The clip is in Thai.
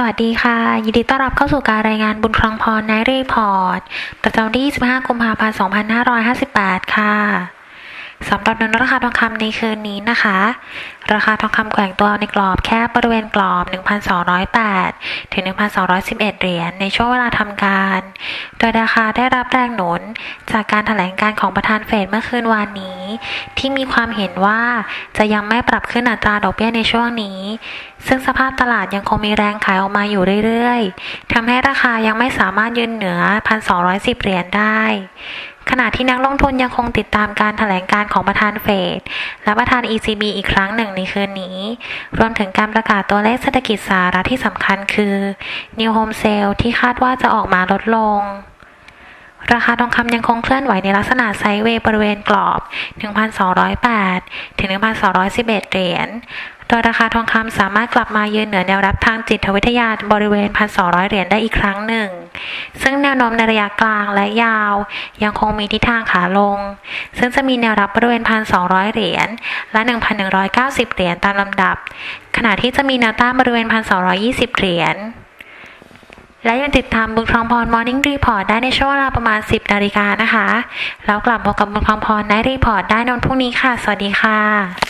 สวัสดีค่ะ ยินดีต้อนรับเข้าสู่การรายงานบุญครองพรในรีพอร์ต ประจำวันที่ 25 กุมภาพันธ์ 2558 ค่ะ สำหรับเงินราคาทองคำในคืนนี้นะคะ ราคาทองคำแกว่งตัวในกรอบแค่บริเวณกรอบ 1,208 ถึง 1,211 เหรียญในช่วงเวลาทำการ โดยราคาได้รับแรงหนุนจากการแถลงการของประธานเฟดเมื่อคืนวานนี้ ที่มีความเห็นว่าจะยังไม่ปรับขึ้นอัตราดอกเบี้ยในช่วงนี้ ซึ่งสภาพตลาดยังคงมีแรงขายออกมาอยู่เรื่อยๆทำให้ราคายังไม่สามารถยืนเหนือ 1,210 เหรียญได้ขณะที่นักลงทุนยังคงติดตามการแถลงการของประธานเฟดและประธาน ECB อีกครั้งหนึ่งในคืนนี้ รวมถึงการประกาศตัวเลขเศรษฐกิจสหรัฐที่สำคัญคือ New Home Sale ที่คาดว่าจะออกมาลดลง ราคาทองคำยังคงเคลื่อนไหวในลักษณะไซด์เวย์บริเวณกรอบ 1,208 ถึง 1,211 เหรียญ โดยราคาทองคำสามารถกลับมายืนเหนือแนวรับทางจิตวิทยาบริเวณ 1,200 เหรียญได้อีกครั้งหนึ่ง ซึ่งแนวโน้มในระยะกลางและยาว ยังคงมีทิศทางขาลง ซึ่งจะมีแนวรับบริเวณ 1,200 เหรียญ และ 1,190 เหรียญตามลำดับ ขณะที่จะมีแนวต้านบริเวณ 1,220 เหรียญ และยังติดตามบุญครองพร Morning Report ได้ในช่วงเวลาประมาณ 10นาฬิกานะคะ แล้วกลับพบกับบุญครองพรในรีพอร์ตได้ในวันพรุ่งนี้ค่ะ สวัสดีค่ะ